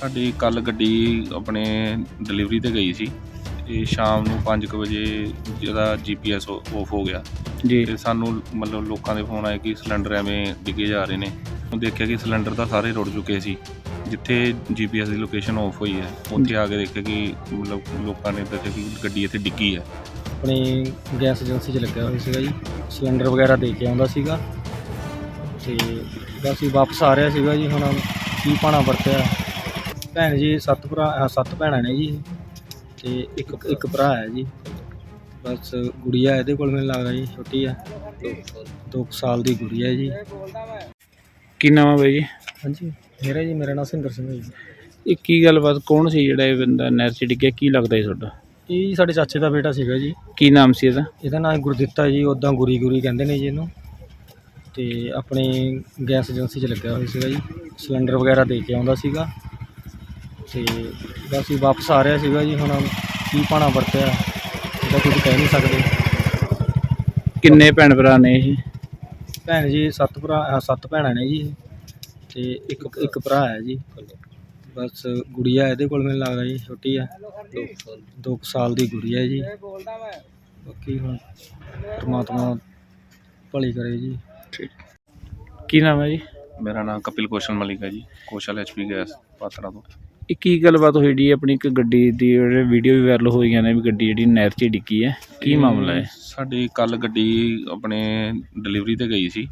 ਸਾਡੀ ਕੱਲ ਗੱਡੀ ਆਪਣੇ ਡਿਲੀਵਰੀ ਤੇ ਗਈ ਸੀ ਤੇ ਸ਼ਾਮ ਨੂੰ 5:00 ਵਜੇ ਜਿਹਦਾ ਜੀਪੀਐਸ ਆਫ ਹੋ ਗਿਆ ਜੀ। ਤੇ ਸਾਨੂੰ ਮਤਲਬ ਲੋਕਾਂ ਦੇ ਫੋਨ ਆਏ ਕਿ ਸਿਲੰਡਰ ਐਵੇਂ ਡਿੱਗੇ ਜਾ ਰਹੇ ਨੇ। ਉਹ ਦੇਖਿਆ ਕਿ ਸਿਲੰਡਰ ਤਾਂ ਸਾਰੇ ਰੁੜ ਚੁੱਕੇ ਸੀ ਜਿੱਥੇ ਜੀਪੀਐਸ ਦੀ ਲੋਕੇਸ਼ਨ ਆਫ ਹੋਈ ਹੈ ਉੱਥੇ ਆ ਕੇ ਦੇਖਿਆ ਕਿ ਮਤਲਬ ਲੋਕਾਂ ਨੇ ਦੱਸਿਆ ਕਿ ਗੱਡੀ ਇੱਥੇ ਡਿੱਗੀ ਹੈ। ਆਪਣੀ ਗੈਸ ਏਜੰਸੀ 'ਚ ਲੱਗਿਆ ਹੋਇਆ ਸੀਗਾ ਜੀ ਸਿਲੰਡਰ ਵਗੈਰਾ ਦੇ ਕੇ ਆਉਂਦਾ ਸੀਗਾ। ਤੇ ਹੀ ਵਾਪਸ ਆ ਰਿਹਾ ਸੀਗਾ ਜੀ ਹੁਣ ਕੀ ਪਾਣਾ ਵਰਤਿਆ। ਭੈਣ ਜੀ ਸੱਤ ਭਰਾ ਅਹ ਸੱਤ ਭੈਣਾਂ ਨੇ ਜੀ ਤੇ ਇੱਕ ਇੱਕ ਭਰਾ ਹੈ ਜੀ। ਬਸ ਗੁੜੀਆ ਇਹਦੇ ਕੋਲ ਮੈਨੂੰ ਲੱਗਦਾ ਜੀ ਛੋਟੀ ਆ। ਦੋ ਕੁ ਸਾਲ ਦੀ ਗੁੜੀਆ ਹੈ ਜੀ। ਕੀ ਨਾਮ ਹੈ ਬਾਈ ਜੀ? ਹਾਂਜੀ ਮੇਰਾ ਜੀ ਮੇਰਾ ਨਾਮ ਸਿੰਦਰ ਸਿੰਘ ਹੈ ਜੀ। ਇਹ ਕੀ ਗੱਲਬਾਤ ਕੌਣ ਸੀ ਜਿਹੜਾ ਇਹ ਬੰਦਾ ਨਹਿਰ 'ਚ ਡਿੱਗਿਆ? ਕੀ ਲੱਗਦਾ ਜੀ ਤੁਹਾਡਾ? ਇਹ ਜੀ ਸਾਡੇ ਚਾਚੇ ਦਾ ਬੇਟਾ ਸੀਗਾ ਜੀ। ਕੀ ਨਾਮ ਸੀ ਇਹਦਾ? ਇਹਦਾ ਨਾਮ ਗੁਰਦਿੱਤਾ ਜੀ ਉੱਦਾਂ ਗੁਰੀ ਗੁਰੀ ਕਹਿੰਦੇ ਨੇ ਜੀ ਇਹਨੂੰ। ਤੇ ਆਪਣੀ ਗੈਸ ਏਜੰਸੀ 'ਚ ਲੱਗਿਆ ਹੋਇਆ ਸੀਗਾ ਜੀ। ਸਿਲੰਡਰ ਵਗੈਰਾ ਦੇ ਕੇ ਆਉਂਦਾ ਸੀਗਾ। ਤੇ ਬਸ ਹੀ ਵਾਪਸ ਆ ਰਿਹਾ ਸੀਗਾ ਜੀ ਹੁਣ ਕੀ ਪਾਣਾ ਵਰਤਿਆ ਇਹਦਾ ਕੁਝ ਕਹਿ ਨਹੀਂ ਸਕਦੇ। ਕਿੰਨੇ ਭੈਣ ਭਰਾ ਨੇ ਇਹ? ਭੈਣ ਜੀ ਸੱਤ ਭਰਾ ਅਹ ਸੱਤ ਭੈਣਾਂ ਨੇ ਜੀ ਤੇ ਇੱਕ ਇੱਕ ਭਰਾ ਹੈ ਜੀ। ਬਸ ਗੁੜੀਆ ਇਹਦੇ ਕੋਲ ਮੈਨੂੰ ਲੱਗਦਾ ਜੀ ਛੋਟੀ ਆ। ਦੋ ਕੁ ਸਾਲ ਦੀ ਗੁੜੀਆ ਹੈ ਜੀ। ਬਾਕੀ ਹੁਣ ਪਰਮਾਤਮਾ ਭਲੀ ਕਰੇ ਜੀ। ਠੀਕ। ਕੀ ਨਾਮ ਹੈ ਜੀ? ਮੇਰਾ ਨਾਮ ਕਪਿਲ ਕੋਸ਼ਲ ਮਲਿਕ ਹੈ ਜੀ ਕੋਸ਼ਲ ਐਚਪੀ ਗੈਸ ਪਾਤੜਾ ਤੋਂ। ਇਹ ਕੀ ਗੱਲਬਾਤ ਹੋਈ ਜੀ ਆਪਣੀ ਇੱਕ ਗੱਡੀ ਦੀ ਜਿਹੜੇ ਵੀਡੀਓ ਵੀ ਵਾਇਰਲ ਹੋਈਆਂ ਨੇ ਵੀ ਗੱਡੀ ਜਿਹੜੀ ਨਹਿਰ 'ਚ ਡਿੱਗੀ ਹੈ? ਕੀ ਮਾਮਲਾ ਹੈ? ਸਾਡੀ ਕੱਲ ਗੱਡੀ ਆਪਣੇ ਡਿਲੀਵਰੀ ਤੇ ਗਈ ਸੀ।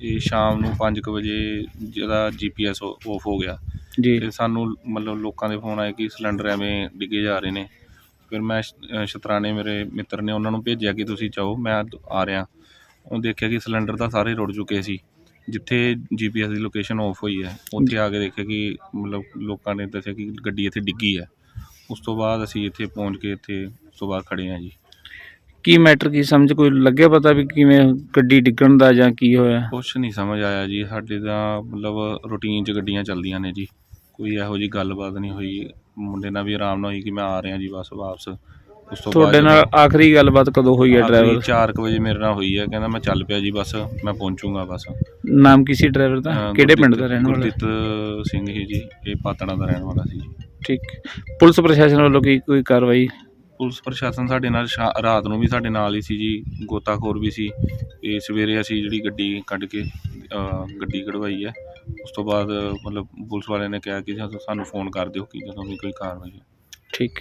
ਇਹ ਸ਼ਾਮ ਨੂੰ 5:00 ਵਜੇ ਜਿਹਦਾ ਜੀਪੀਐਸ ਆਫ ਹੋ ਗਿਆ। ਜੀ। ਤੇ ਸਾਨੂੰ ਮਤਲਬ ਲੋਕਾਂ ਦੇ ਫੋਨ ਆਏ ਕਿ ਸਿਲੰਡਰ ਐਵੇਂ ਡਿੱਗੇ ਜਾ ਰਹੇ ਨੇ। ਫਿਰ ਮੈਂ ਸ਼ਤਰਾਣੇ ਮੇਰੇ ਮਿੱਤਰ ਨੇ ਉਹਨਾਂ ਨੂੰ ਭੇਜਿਆ ਕਿ ਤੁਸੀਂ ਜਾਓ ਮੈਂ ਆ ਰਿਹਾ। ਉਹ ਦੇਖਿਆ ਕਿ ਸਿਲੰਡਰ ਤਾਂ ਸਾਰੇ ਰੁੜ ਚੁੱਕੇ ਸੀ। ਜਿੱਥੇ ਜੀਪੀਐਸ ਦੀ ਲੋਕੇਸ਼ਨ ਆਫ ਹੋਈ ਹੈ ਉੱਥੇ ਆ ਕੇ ਦੇਖਿਆ ਕਿ ਮਤਲਬ ਲੋਕਾਂ ਨੇ ਦੱਸਿਆ ਕਿ ਗੱਡੀ ਇੱਥੇ ਡਿੱਗੀ ਹੈ। ਉਸ ਤੋਂ ਬਾਅਦ ਅਸੀਂ ਇੱਥੇ ਪਹੁੰਚ ਕੇ ਇੱਥੇ ਉਸ ਤੋਂ ਬਾਅਦ ਖੜੇ ਹਾਂ ਜੀ। ਕੀ ਮੈਟਰ ਕੀ ਸਮਝ ਕੋਈ ਲੱਗਿਆ ਪਤਾ ਵੀ ਕਿਵੇਂ ਗੱਡੀ ਡਿੱਗਣ ਦਾ ਜਾਂ ਕੀ ਹੋਇਆ? ਕੁਛ ਨਹੀਂ ਸਮਝ ਆਇਆ ਜੀ ਸਾਡੇ ਤਾਂ ਮਤਲਬ ਰੂਟੀਨ 'ਚ ਗੱਡੀਆਂ ਚੱਲਦੀਆਂ ਨੇ ਜੀ। ਕੋਈ ਇਹੋ ਜੀ ਗੱਲਬਾਤ ਨਹੀਂ ਹੋਈ ਮੁੰਡੇ ਨਾਲ ਵੀ ਆਰਾਮ ਨਾਲ ਹੋਈ ਕਿ ਮੈਂ ਆ ਰਿਹਾ ਜੀ ਬਸ ਵਾਪਸ। ਉਸ ਤੋਂ ਤੁਹਾਡੇ ਨਾਲ ਆਖਰੀ ਗੱਲਬਾਤ ਕਦੋਂ ਹੋਈ ਹੈ ਡਰਾਈਵਰ 4 ਵਜੇ ਮੇਰੇ ਨਾਲ ਹੋਈ ਹੈ ਕਹਿੰਦਾ ਮੈਂ ਚੱਲ ਪਿਆ ਜੀ ਬਸ ਮੈਂ ਪਹੁੰਚੂਗਾ ਬਸ। ਨਾਮ ਕੀ ਸੀ ਡਰਾਈਵਰ ਦਾ? ਅਹ ਕਿਹੜੇ ਪਿੰਡ ਦਾ ਗੁਰਦੀਪ- ਰਹਿਣ ਵਾਲਾ? ਗੁਰਦੀਪ ਸਿੰਘ ਹੀ ਜੀ ਇਹ ਪਾਤੜਾ ਦਾ ਰਹਿਣ ਵਾਲਾ ਸੀ ਜੀ। ਠੀਕ। ਪੁਲਿਸ ਪ੍ਰਸ਼ਾਸਨ ਵੱਲੋਂ ਕੀ ਕੋਈ ਕਾਰਵਾਈ? ਪੁਲਿਸ ਪ੍ਰਸ਼ਾਸਨ ਸਾਡੇ ਨਾਲ ਸ਼ਾ- ਰਾਤ ਨੂੰ ਵੀ ਸਾਡੇ ਨਾਲ ਹੀ ਸੀ ਜੀ ਗੋਤਾਖੋਰ ਵੀ ਸੀ। ਤੇ ਸਵੇਰੇ ਅਸੀਂ ਜਿਹੜੀ ਗੱਡੀ ਕੱਢ ਕੇ ਅਹ, ਗੱਡੀ ਕਢਵਾਈ ਹੈ। ਉਸ ਤੋਂ ਬਾਅਦ ਮਤਲਬ ਪੁਲਿਸ ਵਾਲਿਆਂ ਨੇ ਕਿਹਾ ਕਿ ਸਾਨੂੰ- ਸਾਨੂੰ ਫੋਨ ਕਰ ਦਿਓ ਕਿ ਜਦੋਂ ਵੀ ਕੋਈ ਕਾਰਵਾਈ ਹੈ ਠੀਕ।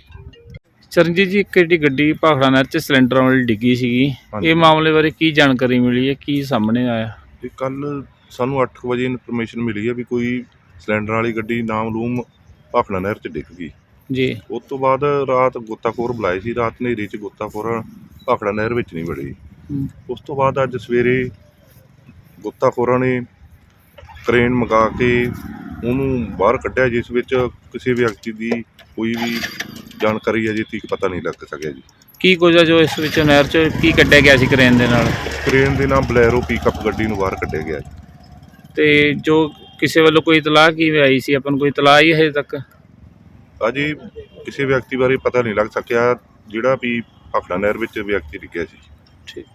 ਚਰਨਜੀਤ ਜੀ ਇੱਕ ਜਿਹੜੀ ਗੱਡੀ ਭਾਖੜਾ ਨਹਿਰ 'ਚ ਸਿਲੰਡਰ ਵਾਲੀ ਡਿੱਗੀ ਸੀਗੀ। ਹਾਂਜੀ। ਇਹ ਮਾਮਲੇ ਬਾਰੇ ਕੀ ਜਾਣਕਾਰੀ ਮਿਲੀ ਹੈ? ਕੀ ਸਾਹਮਣੇ ਆਇਆ? ਤੇ ਕੱਲ ਸਾਨੂੰ 8 ਵਜੇ ਇਨਫੋਰਮੇਸ਼ਨ ਮਿਲੀ ਹੈ ਵੀ ਕੋਈ ਸਿਲੰਡਰ ਵਾਲੀ ਗੱਡੀ ਨਾਮਲੂਮ ਭਾਖੜਾ ਨਹਿਰ 'ਚ ਡਿੱਗ ਗਈ। ਜੀ। ਉਸ ਤੋਂ ਬਾਅਦ ਰਾਤ ਗੋਤਾਖੋਰ ਬੁਲਾਏ ਸੀ ਰਾਤ ਹਨੇਰੀ 'ਚ ਗੋਤਾਖੋਰ ਭਾਖੜਾ ਨਹਿਰ ਵਿੱਚ ਨਹੀਂ ਵੜੀ। ਉਸ ਤੋਂ ਬਾਅਦ ਅੱਜ ਸਵੇਰੇ ਗੋਤਾਖੋਰਾਂ ਨੇ ਕ੍ਰੇਨ ਮੰਗਾ ਕੇ ਉਹਨੂੰ ਬਾਹਰ ਕੱਢਿਆ ਜਿਸ ਵਿੱਚ ਕਿਸੇ ਵਿਅਕਤੀ ਦੀ ਕੋਈ ਵੀ ਜਾਣਕਾਰੀ ਅਜੇ ਤੱਕ ਪਤਾ ਨਹੀਂ ਲੱਗ ਸਕਿਆ ਜੀ। ਕੀ ਕੁਝ ਆ ਜੋ ਇਸ ਵਿੱਚ ਨਹਿਰ 'ਚ ਕੀ ਕੱਢਿਆ ਗਿਆ ਸੀ ਕਰੇਨ ਦੇ ਨਾਲ? ਕ੍ਰੇਨ ਦੇ ਨਾਲ ਬਲੈਰੋ ਪਿਕਅਪ ਗੱਡੀ ਨੂੰ ਬਾਹਰ ਕੱਢਿਆ ਗਿਆ ਜੀ। ਤੇ ਜੋ ਕਿਸੇ ਵੱਲੋਂ ਕੋਈ ਇਤਲਾਹ ਕੀ ਆਈ ਸੀ? ਆਪਾਂ ਨੂੰ ਕੋਈ ਇਤਲਾਹ ਹੀ ਹਜੇ ਤੱਕ? ਅਜੇ ਕਿਸੇ ਵਿਅਕਤੀ ਬਾਰੇ ਪਤਾ ਨਹੀਂ ਲੱਗ ਸਕਿਆ ਜਿਹੜਾ ਵੀ ਭਾਖੜਾ ਨਹਿਰ ਵਿੱਚ ਵਿਅਕਤੀ ਡਿੱਗਿਆ ਸੀ। ਠੀਕ।